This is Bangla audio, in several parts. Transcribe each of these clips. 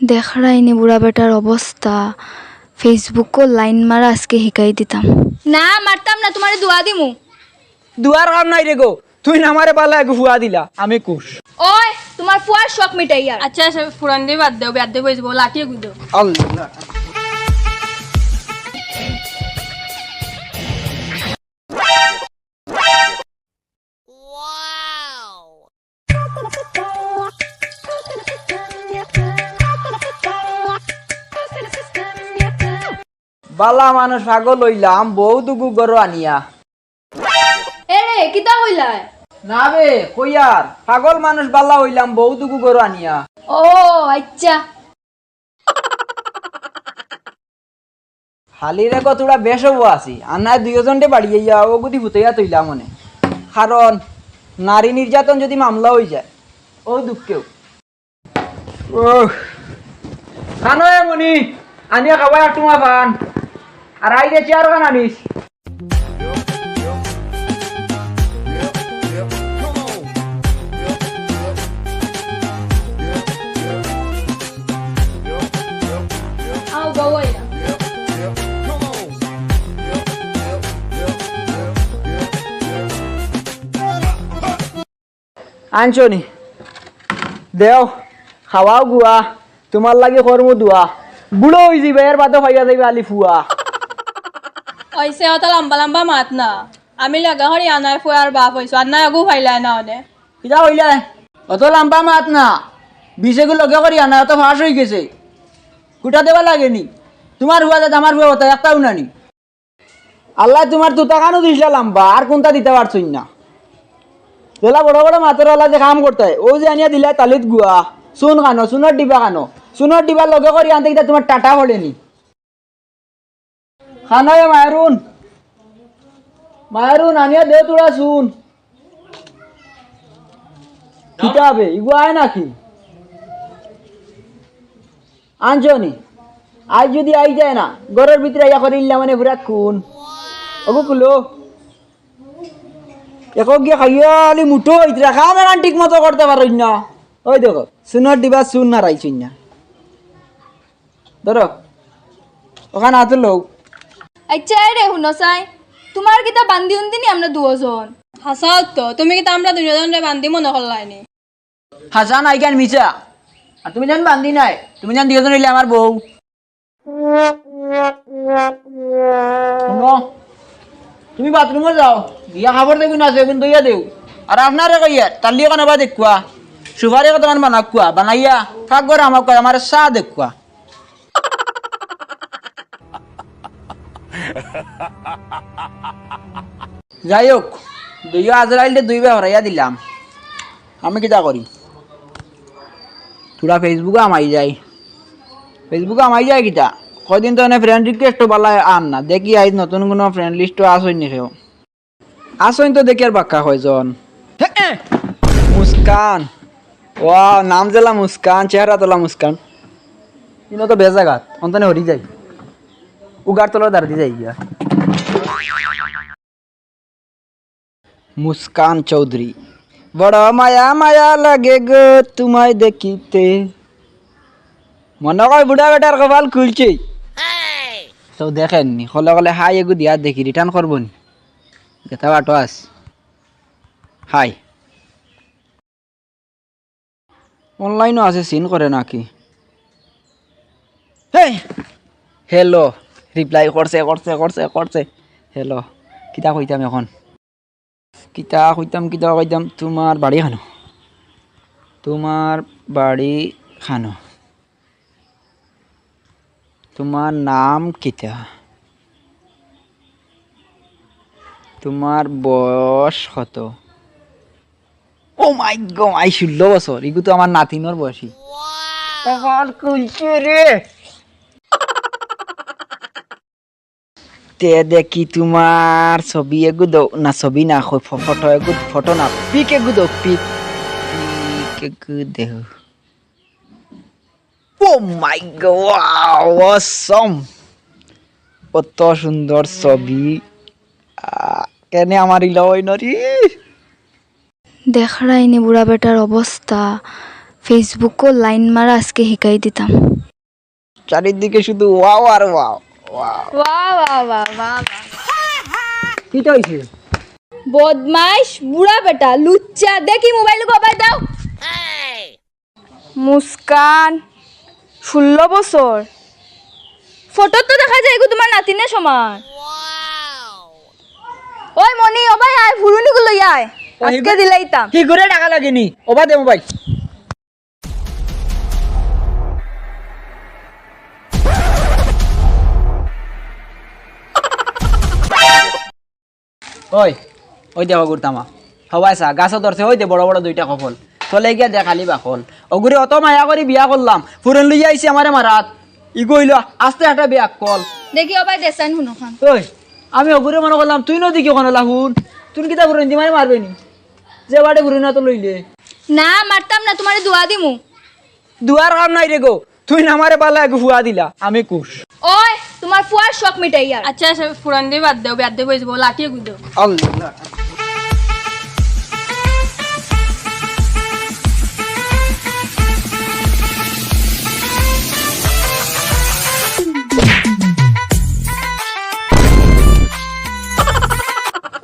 দেখারাইনি বুড়া বেটার অবস্থা। ফেসবুকও লাইন মারা আজকে শিকাই দিতাম। না মারতাম না তোমারে দোয়া দিমু। দুয়ার কাম নাই রে গো। তুই না আমারে পালা এক ফুয়া দিলা। আমি কুশ। ওই তোমার ফুয়ার শখ মিটাই আর আচ্ছা আচ্ছা ফুরান দিয়ে বাদ দেও বাদ দেবো লাঠিয়ে গুঁজো আল্লাহ। বালা মানুষ পাগল হইলাম বউ দুগু গরু আনিয়া। এ রে কিতা হইলাই না বে কইয়ার পাগল মানুষ বালা হইলাম বউ দুগু গরু আনিয়া। ও আচ্ছা। হালি রে কতটা বেশ হব আছি আর নাই দুইজনটে বাড়ি ইয়া ও গুদি ভুতইয়া তৈলা মনে। কারণ নারী নির্যাতন যদি মামলা হয়ে যায় ও দুঃখেও খানো এ মনি আনিয়া আর তোমার খান আর আই রে চেয়ার খান আনিস আনছনি দেও খাওয়াও গুয়া তোমার লাগে কর্ম দুয়া। বুড়ো হয়ে যাবে এর বাদে হইয়া যাবে আলি ফুয়া। ওইসে অত লম্বা লম্বা মাত না আমি লাগা হরি আনার ফুয়ার বাপ হইছো আর না আগু ফাইলাই না অনে কিতা হইলে অত লম্বা মাত না বিশেগুলো লগে করি আনা অত ফাঁস হয়ে গেছে কুটা দেবা লাগেনি তোমার হুয়া যাতে আমার হুয়া হতো একটাও নানি আল্লাহ তোমার দুটা কানো দিছিলা লম্বা আর কোনটা দিতে পারছই না যেলা বড় বড় মাতের আল্লাহ যে কাম করতে ও যে আনিয়া দিলা তালিত গুয়া চুন খানো চুনের ডিবা খানো চুনের ডিবার লগে করি আনতে তোমার টাটা খানো এ মায়ারুন মায়ারুন আনিয়া দে তোরা শুন কিতা হবে ইগু আয় নাকি? আনছনি আজ যদি আই যায় না, ঘরের ভিতরে আইয়া করে ইল্লা মানে পুরা খুন। ওগো কুলো। এখন গিয়ে খাইয়া আলি মুঠো হইতরা খাম এখন ঠিক মতো করতে পারই না। ওই দেখো সুনার দিবা সুন না রাইছই না ধরো ওখানে হাতের লোক আচ্ছা রে হুনো চাই। তোমার কিতা বান্দি উন্দিনি আমরা দুজন হাসাও তো তুমি কিতা আমরা দুজন রে বান্ধি মনে করলাইনি হাসান আইকান মিছা? আর তুমি জান বান্ধি নাই তুমি জান দুজন হইলে আমার বউ শুনো। তুমি বাথরুমে যাও গিয়া খাবার দেখুন আছে এখন দইয়া দেও আর আপনারে কইয়া তার লিয়ে কেন বা দেখুয়া সুপারি কত মান বানা কুয়া বানাইয়া। থাক করে আমার কয় আমার চাহ দেখুয়া যাই হোক, দুইয়া আজরাইলে দুই বে হরাইয়া দিলাম। আমি কিটা করি? তোরা ফেসবুকে আমাই যাই। ফেসবুকে আমাই যায় কিটা কয়দিন তো এনে ফ্রেন্ড রিকোয়েস্টও বালা আন না। দেখি আইজ নতুন কোনো ফ্রেন্ড লিস্টও আসই নি সেও। আসইন তো দেখি আর বাক্কা কয়জন। মুস্কান। ও, নাম জেলা মুস্কান, চেহারা তোলা মুস্কান। ইনো তো বেজাগাত, অন্তনে হরি যাই। উগার তলার দাঁড়িয়ে যাই গিয়া। মুস্কান চৌধুরী। বড় মায়া মায়া লাগে গো তোমায় দেখিতে। মনে কয় বুড়া বেটার কপাল খুলছে। তো দেখেননি, কলে কলে, হাই এগু দিয়া দেখি রিটার্ন করব নি দেখা বাটো আস হাই। অনলাইনও আছে সিন করে নাকি? হ্যালো রিপ্লাই করছে করছে করছে করছে হ্যালো কিতা কইতাম এখন। কিতা কইতাম কিতা কইতাম তোমার বাড়ি খানো। তোমার বাড়ি খানো। তোমার নাম কিতা? তোমার বয়স কত? ও মাই গো আই ষোলো বছর ইগু তো আমার নাতিনোর বয়সী। কপাল খুলছে রে। তে দেখি তোমার ছবি এগু দো না ছবি না হয় ফটো এগু ফটো না পিক এগু দো পিক পিক এগু দেহ ও মাই গড অসম। কত সুন্দর ছবি। কেনে আমার ইলা হয় নরি? দেখারাইনি বুড়া বেটার অবস্থা। ফেসবুকও লাইন মারা আজকে শিকাই দিতাম। চারিদিকে শুধু ওয়াও আর ওয়াও। বদমাইশ বুড়া বেটা লুচ্চা। দেখি মোবাইল কবাই দাও। মুস্কান ষোলো বছর। ফটো তো দেখা যায় গো তোমার নাতিনের সমান। ওই মনি ওবাই আয় ফুরুনি গুলো আয় আজকে দিলাইতাম। কি করে টাকা লাগেনি? ওবা দে মোবাইল ওই ওই দেওয়া গুরতামা। সবাই চা গাছ ধরছে ওই দে বড় বড় দুইটা কফল। চলে গিয়া দে খালি বাকল ওগুরি অত মায়া করে বিয়া করলাম ফুরেন লইয়া আইসি আমারে মারাত ই কইল আস্তে একটা বিয়া কল। দেখি ওবাই দেসাইন শুনো খান ওই আমি ওগুরে মনে করলাম তুই নদী কি ওখানে লাহুন তুই কিতা ফুরেন দি মানে মারবে নি? যে বাড়ি ফুরেন না তো লইলে। না মারতাম না তোমারে দোয়া দিমু। দুয়ার কাম নাই রে গো। তুই নামারে পালা এক হুয়া দিলা। আমি কুশ ওই তোমার ফুয়ার শখ মিটাই আর। আচ্ছা সে ফুরান দিয়ে বাদ দেও বাদ দিয়ে বসবো লাঠিয়ে গুদ আল্লাহ।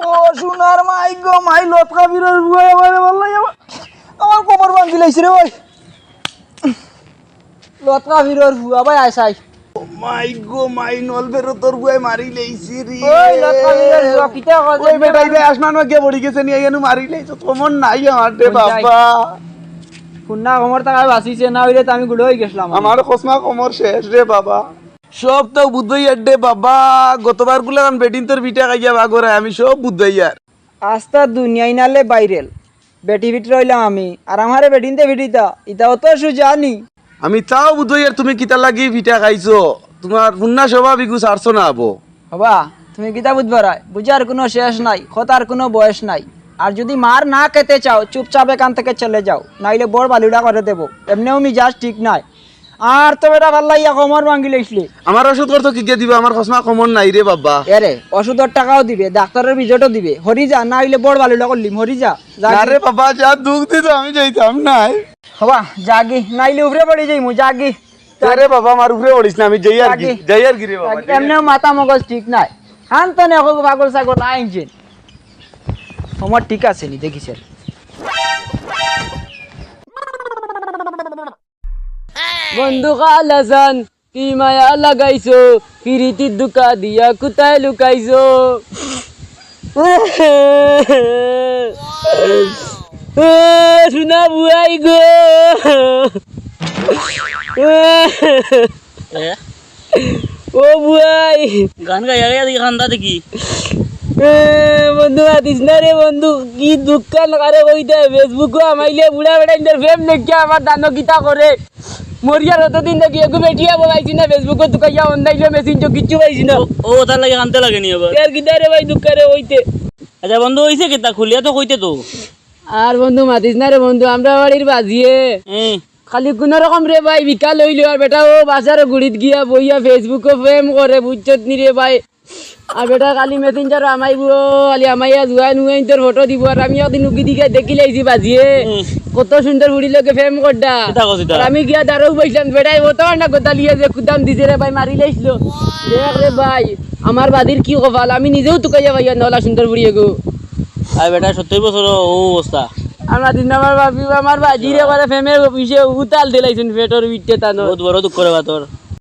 ও সোনার মাই গো মাই লটকা বিরর বুয়া আমারে বললাই আমার আমার কোমর ভাঙি লাইছে রে ওই লটকা বিরর বুয়া ভাই আইসাই মাই গো মাই নল বেরো তোর বুয়াই মারি লেইছি রে। ওই বুয়া ওই বেটা ইবে আসমান গে পড়ি গেছে নি মারি লেইছো তোমার নাই আমার রে বাবা। কুন্না কোমর বাঁচিছে না হইলে তো আমি গুলো হয়ে গেছিলাম। আমার কসমা কমর শেষ রে বাবা। সব তো বুদ্ধই আড্ডে বাবা গতবারগুলো আমি বেডিন তোর বিটা খাইয়া বাগরে আমি সব বুদ্ধই আর আস্তা দুনিয়াই নালে বাইরেল। বেটি ভিট রইলাম আমি আর আমারে বেটিনতে ভিটিতা ইতাও তো সুজানি। আমি তাও বুদ্ধই আর তুমি কিতা লাগি ভিটা খাইছো? তোমার পুন্না স্বভাব ইগু ছাড়ছো না আবো। হবা তুমি কিতা বুঝবার বুঝার কোনো শেষ নাই কথার কোনো বয়স নাই। আর যদি মার না খেতে চাও চুপচাপ এখান থেকে চলে যাও নাইলে বড় বালুডা করে দেবো। এমনিও আমি মিজাজ ঠিক নাই। আর তো বেটা ভালো লাগিয়া কমর ভাঙ্গি লাইছলি আমার ওষুধ করতো কি দিবা? আমার কসমা কমর নাই রে বাবা। এরে ওষুধের টাকাও দিবে ডাক্তারের বিজটও দিবে। হরি যা না হইলে বড় বালুডা করলিম হরি যা যা আরে বাবা যা দুঃখ দিত আমি যাইতাম নাই। হবা জাগি। নাইলে উপরে পড়ে যাইমু জাগি। আরে বাবা আমার উপরে পড়িস না আমি যাই আর কি। যাই আর কি রে বাবা এমনিও মাথা মগজ ঠিক নাই। হান তো নে পাগল ছাগল আইনছেন তোমার ঠিক আছে নি দেখিছেন বন্ধু খালাসান কি মায়া লাগাইছো? পিরিতির দুকা দিয়া কোথায় লুকাইছো? শুনা বুয়াই গো। ও বুয়াই। গান গাইয়া গাইয়া দেখি। বন্ধু আদিস না রে বন্ধু কি দুঃখ লাগারে বইতে ফেসবুকও আমাইলে বুড়া বেড়া ইন্টার ফেম দেখে আমার দানো গীতা করে। মরিয়ার অতদিন দেখি এগু বেটিয়া বলাইছি না ফেসবুকও দুকাইয়া অনলাইনে মেসেঞ্জ কিচ্ছু পাইছি না। ও তার লাগে কানতে লাগে নি আবার। গীতা রে ভাই রে হইতে আচ্ছা বন্ধু হয়েছে কি তা? খুলিয়া তো কইতে তো। আর বন্ধু মাতিস না রে বন্ধু আমরা বাড়ির বাজিয়ে। খালি কোন রকম রে ভাই বিকাল হইল আর বেটা ও বাজারে গুড়িত গিয়া বইয়া ফেসবুকে ফেম করে বুঝছত নি রে ভাই। আর বেটা কালি মেসেঞ্জার আমাইব খালি আমাইয়া জুয়াই নুয়াই তোর ফটো দিব আর আমি একদিন উকি দিকে দেখি লাইছি বাজিয়ে। কত সুন্দর বুড়ি লোকে ফেম করডা। তা? আমি গিয়া দাঁড়াও বসলাম বেটাই কত না কথা লিয়ে যে কুদাম দিছে রে ভাই মারি লাইছিল। দেখ রে ভাই আমার বাদির কি কপাল আমি নিজেও তুকাইয়া ভাইয়া নলা সুন্দর বুড়ি গো আর বেটা সত্তর বছর ও অবস্থা। আমার দিন আমার বাপি আমার বাজিরে করে ফেমের পিছিয়ে উতাল দিলাইছেন পেটর বিটে তানো। বহুত বড় দুঃখ রে তোর।